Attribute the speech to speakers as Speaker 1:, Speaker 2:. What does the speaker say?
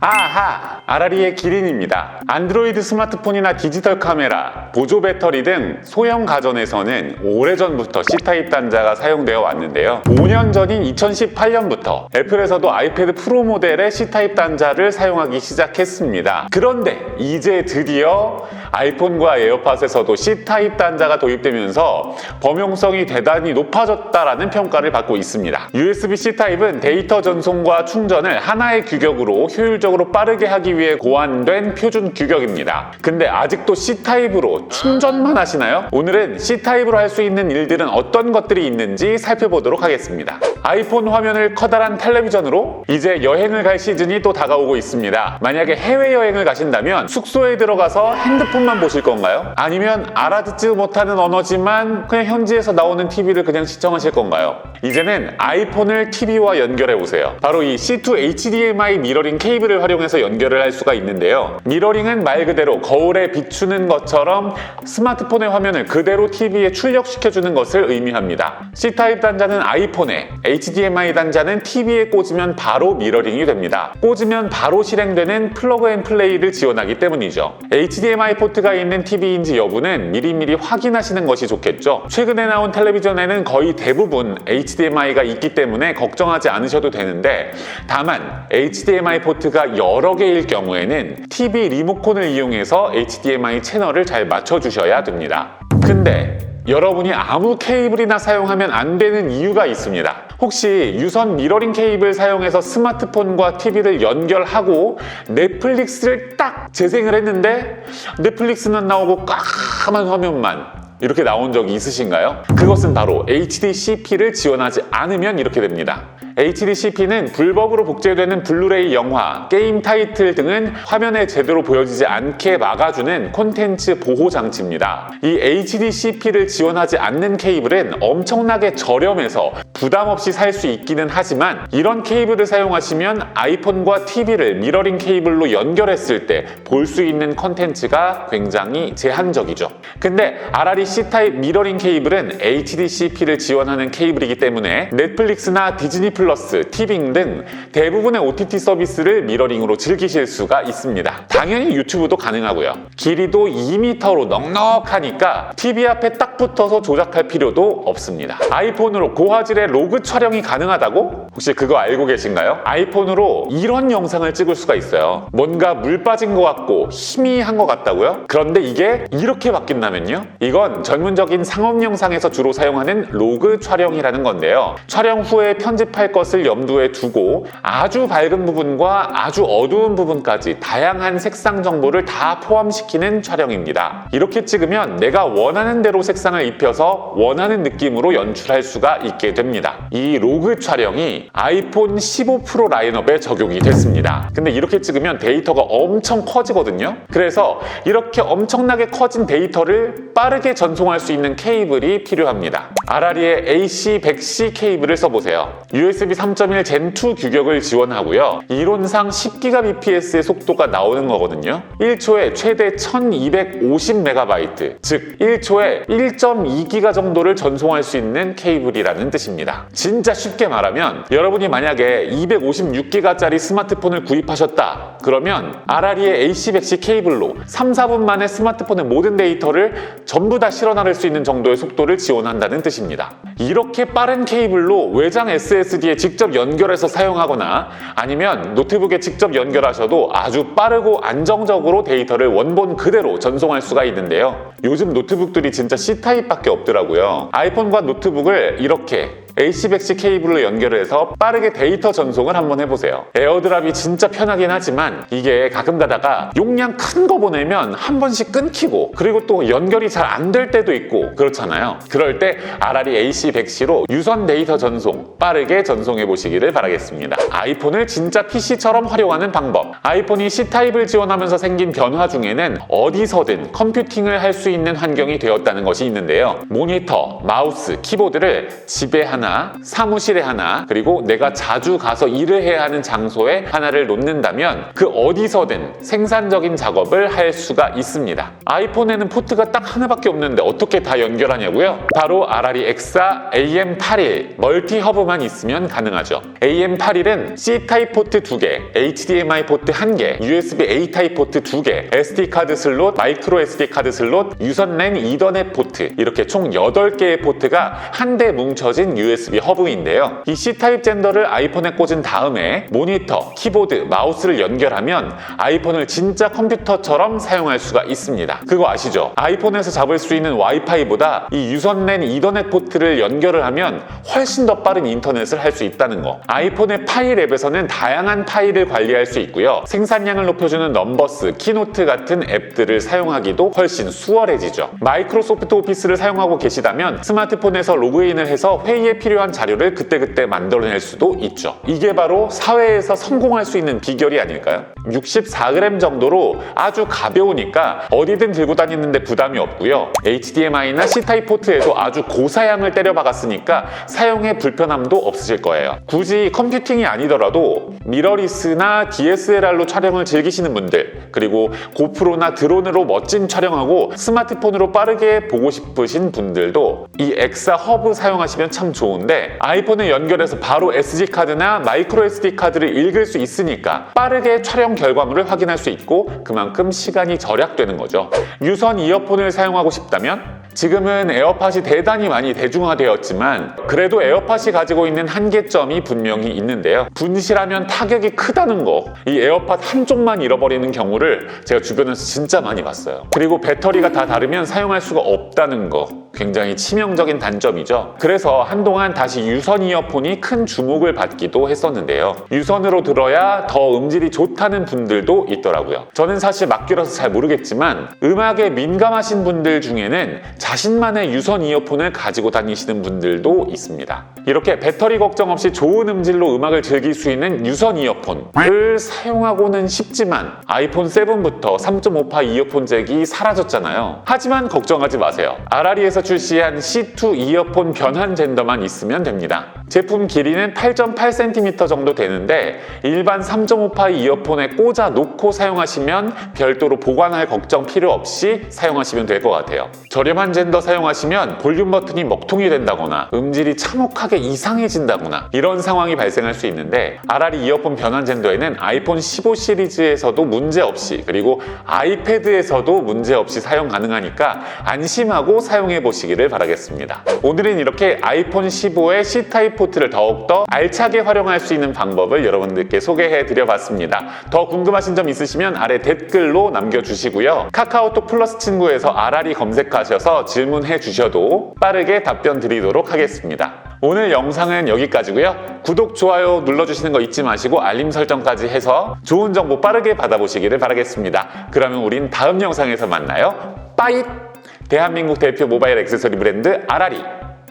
Speaker 1: 아하! 아라리의 기린입니다. 안드로이드 스마트폰이나 디지털 카메라, 보조 배터리 등 소형 가전에서는 오래전부터 C타입 단자가 사용되어 왔는데요. 5년 전인 2018년부터 애플에서도 아이패드 프로 모델의 C타입 단자를 사용하기 시작했습니다. 그런데 이제 드디어 아이폰과 에어팟에서도 C타입 단자가 도입되면서 범용성이 대단히 높아졌다라는 평가를 받고 있습니다. USB-C 타입은 데이터 전송과 충전을 하나의 규격으로 효율적으로 빠르게 하기 위해 고안된 표준 규격입니다. 근데 아직도 C 타입으로 충전만 하시나요? 오늘은 C 타입으로 할 수 있는 일들은 어떤 것들이 있는지 살펴보도록 하겠습니다. 아이폰 화면을 커다란 텔레비전으로 이제 여행을 갈 시즌이 또 다가오고 있습니다. 만약에 해외 여행을 가신다면 숙소에 들어가서 핸드폰만 보실 건가요? 아니면 알아듣지 못하는 언어지만 그냥 현지에서 나오는 TV를 그냥 시청하실 건가요? 이제는 아이폰을 TV와 연결해 보세요. 바로 이 C2 HDMI 미러링 케이블을 활용해서 연결을 할 수가 있는데요. 미러링은 말 그대로 거울에 비추는 것처럼 스마트폰의 화면을 그대로 TV에 출력시켜주는 것을 의미합니다. C타입 단자는 아이폰에, HDMI 단자는 TV에 꽂으면 바로 미러링이 됩니다. 꽂으면 바로 실행되는 플러그 앤 플레이를 지원하기 때문이죠. HDMI 포트가 있는 TV인지 여부는 미리미리 확인하시는 것이 좋겠죠. 최근에 나온 텔레비전에는 거의 대부분 HDMI가 있기 때문에 걱정하지 않으셔도 되는데 다만 HDMI 포트가 여러 개일 경우에는 TV 리모컨을 이용해서 HDMI 채널을 잘 맞춰주셔야 됩니다. 근데 여러분이 아무 케이블이나 사용하면 안 되는 이유가 있습니다. 혹시 유선 미러링 케이블 사용해서 스마트폰과 TV를 연결하고 넷플릭스를 딱 재생을 했는데 넷플릭스는 나오고 까만 화면만 이렇게 나온 적이 있으신가요? 그것은 바로 HDCP를 지원하지 않으면 이렇게 됩니다. HDCP는 불법으로 복제되는 블루레이 영화, 게임 타이틀 등은 화면에 제대로 보여지지 않게 막아주는 콘텐츠 보호 장치입니다. 이 HDCP를 지원하지 않는 케이블은 엄청나게 저렴해서 부담 없이 살 수 있기는 하지만 이런 케이블을 사용하시면 아이폰과 TV를 미러링 케이블로 연결했을 때 볼 수 있는 콘텐츠가 굉장히 제한적이죠. 근데 아라리 C타입 미러링 케이블은 HDCP를 지원하는 케이블이기 때문에 넷플릭스나 디즈니 플러스, 티빙 등 대부분의 OTT 서비스를 미러링으로 즐기실 수가 있습니다. 당연히 유튜브도 가능하고요. 길이도 2m로 넉넉하니까 TV 앞에 딱 붙어서 조작할 필요도 없습니다. 아이폰으로 고화질의 로그 촬영이 가능하다고? 혹시 그거 알고 계신가요? 아이폰으로 이런 영상을 찍을 수가 있어요. 뭔가 물 빠진 것 같고 희미한 것 같다고요? 그런데 이게 이렇게 바뀐다면요? 이건 전문적인 상업 영상에서 주로 사용하는 로그 촬영이라는 건데요. 촬영 후에 편집할 것을 염두에 두고 아주 밝은 부분과 아주 어두운 부분까지 다양한 색상 정보를 다 포함시키는 촬영입니다. 이렇게 찍으면 내가 원하는 대로 색상을 입혀서 원하는 느낌으로 연출할 수가 있게 됩니다. 이 로그 촬영이 아이폰 15 프로 라인업에 적용이 됐습니다. 근데 이렇게 찍으면 데이터가 엄청 커지거든요. 그래서 이렇게 엄청나게 커진 데이터를 빠르게 전송할 수 있는 케이블이 필요합니다. 아라리의 AC100C 케이블을 써보세요. USB 3.1 Gen2 규격을 지원하고요. 이론상 10GBps의 속도가 나오는 거거든요. 1초에 최대 1250MB, 즉 1초에 1.2기가 정도를 전송할 수 있는 케이블이라는 뜻입니다. 진짜 쉽게 말하면 여러분이 만약에 256기가짜리 스마트폰을 구입하셨다. 그러면 아라리의 AC100C 케이블로 3, 4분 만에 스마트폰의 모든 데이터를 전부 다 실어 나를 수 있는 정도의 속도를 지원한다는 뜻입니다. 이렇게 빠른 케이블로 외장 SSD에 직접 연결해서 사용하거나 아니면 노트북에 직접 연결하셔도 아주 빠르고 안정적으로 데이터를 원본 그대로 전송할 수가 있는데요. 요즘 노트북들이 진짜 C타입밖에 없더라고요. 아이폰과 노트북을 이렇게 AC100C 케이블로 연결을 해서 빠르게 데이터 전송을 한번 해보세요. 에어드랍이 진짜 편하긴 하지만 이게 가끔 가다가 용량 큰 거 보내면 한 번씩 끊기고 그리고 또 연결이 잘 안 될 때도 있고 그렇잖아요. 그럴 때 아라리 AC100C로 유선 데이터 전송 빠르게 전송해 보시기를 바라겠습니다. 아이폰을 진짜 PC처럼 활용하는 방법. 아이폰이 C타입을 지원하면서 생긴 변화 중에는 어디서든 컴퓨팅을 할 수 있는 환경이 되었다는 것이 있는데요. 모니터, 마우스, 키보드를 집에 하나 하나, 사무실에 하나, 그리고 내가 자주 가서 일을 해야 하는 장소에 하나를 놓는다면 그 어디서든 생산적인 작업을 할 수가 있습니다. 아이폰에는 포트가 딱 하나밖에 없는데 어떻게 다 연결하냐고요? 바로 아라리 엑사 AM81 멀티 허브만 있으면 가능하죠. AM81은 C 타입 포트 2개, HDMI 포트 1개, USB A 타입 포트 2개, SD 카드 슬롯, 마이크로 SD 카드 슬롯, 유선 랜 이더넷 포트 이렇게 총 8개의 포트가 한데 뭉쳐진 USB 허브인데요. 이 C 타입 젠더를 아이폰에 꽂은 다음에 모니터, 키보드, 마우스를 연결하면 아이폰을 진짜 컴퓨터처럼 사용할 수가 있습니다. 그거 아시죠? 아이폰에서 잡을 수 있는 와이파이보다 이 유선 랜 이더넷 포트를 연결을 하면 훨씬 더 빠른 인터넷을 할 수 있다는 거. 아이폰의 파일 앱에서는 다양한 파일을 관리할 수 있고요. 생산량을 높여주는 넘버스, 키노트 같은 앱들을 사용하기도 훨씬 수월해지죠. 마이크로소프트 오피스를 사용하고 계시다면 스마트폰에서 로그인을 해서 회의에 필요 한 자료를 그때그때 만들어낼 수도 있죠. 이게 바로 사회에서 성공할 수 있는 비결이 아닐까요? 64g 정도로 아주 가벼우니까 어디든 들고 다니는데 부담이 없고요. HDMI나 C타입 포트에도 아주 고사양을 때려 박았으니까 사용에 불편함도 없으실 거예요. 굳이 컴퓨팅이 아니더라도 미러리스나 DSLR로 촬영을 즐기시는 분들 그리고 고프로나 드론으로 멋진 촬영하고 스마트폰으로 빠르게 보고 싶으신 분들도 이 엑사 허브 사용하시면 참 좋은 데 아이폰에 연결해서 바로 SD카드나 마이크로 SD 카드를 읽을 수 있으니까 빠르게 촬영 결과물을 확인할 수 있고 그만큼 시간이 절약되는 거죠. 유선 이어폰을 사용하고 싶다면 지금은 에어팟이 대단히 많이 대중화되었지만 그래도 에어팟이 가지고 있는 한계점이 분명히 있는데요. 분실하면 타격이 크다는 거. 이 에어팟 한쪽만 잃어버리는 경우를 제가 주변에서 진짜 많이 봤어요. 그리고 배터리가 다 다르면 사용할 수가 없다는 거. 굉장히 치명적인 단점이죠. 그래서 한동안 다시 유선 이어폰이 큰 주목을 받기도 했었는데요. 유선으로 들어야 더 음질이 좋다는 분들도 있더라고요. 저는 사실 막귀라서 잘 모르겠지만 음악에 민감하신 분들 중에는 자신만의 유선 이어폰을 가지고 다니시는 분들도 있습니다. 이렇게 배터리 걱정 없이 좋은 음질로 음악을 즐길 수 있는 유선 이어폰을 사용하고는 쉽지만 아이폰 7부터 3.5파 이어폰 잭이 사라졌잖아요. 하지만 걱정하지 마세요. 아라리에서 출시한 C2 이어폰 변환 젠더만 있으면 됩니다. 제품 길이는 8.8cm 정도 되는데 일반 3.5파 이어폰에 꽂아 놓고 사용하시면 별도로 보관할 걱정 필요 없이 사용하시면 될 것 같아요. 저렴한 젠더 사용하시면 볼륨 버튼이 먹통이 된다거나 음질이 참혹하게 이상해진다거나 이런 상황이 발생할 수 있는데 아라리 이어폰 변환 젠더에는 아이폰 15 시리즈에서도 문제 없이 그리고 아이패드에서도 문제 없이 사용 가능하니까 안심하고 사용해 보시 기를 바라겠습니다. 오늘은 이렇게 아이폰 15의 C타입 포트를 더욱더 알차게 활용할 수 있는 방법을 여러분들께 소개해 드려 봤습니다. 더 궁금하신 점 있으시면 아래 댓글로 남겨주시고요. 카카오톡 플러스 친구에서 아라리 검색하셔서 질문해 주셔도 빠르게 답변 드리도록 하겠습니다. 오늘 영상은 여기까지고요. 구독, 좋아요 눌러주시는 거 잊지 마시고 알림 설정까지 해서 좋은 정보 빠르게 받아보시기를 바라겠습니다. 그러면 우린 다음 영상에서 만나요. 빠잇! 대한민국 대표 모바일 액세서리 브랜드 아라리